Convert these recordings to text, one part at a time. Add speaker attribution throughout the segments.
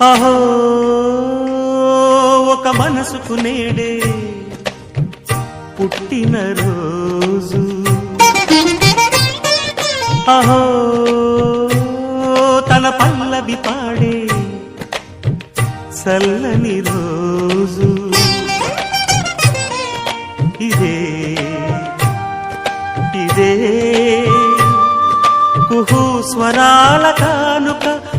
Speaker 1: అహో ఒక మనసుకు నేడే పుట్టిన రోజు. అహో తన పల్లవి పాడే చల్లని రోజు. ఇదే ఇదే కుహు స్వరాల కానుక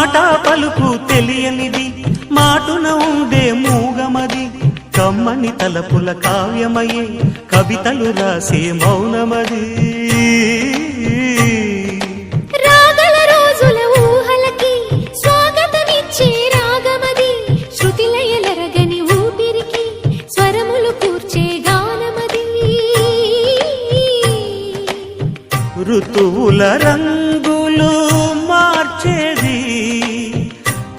Speaker 1: మాట పలుకు తెలియనిది మాటున ఉండే మూగమది. కమ్మని తలపుల కావ్యమయే కవితలు రాసే మౌనమది. ఋతువుల రంగులు మార్చేది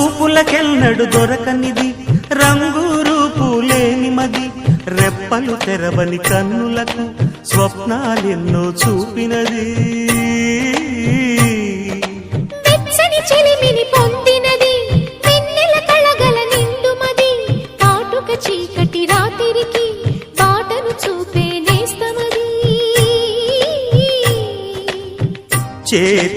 Speaker 1: చూపులకెన్నడు దొరకనిది. రంగు రూపు లేని మది. రెప్పలు తెరవని కన్నులకు స్వప్నాలెన్నో చూపినది.
Speaker 2: చీకటి రాత్రికి బాటను చూపే నేస్తమది
Speaker 1: చేతి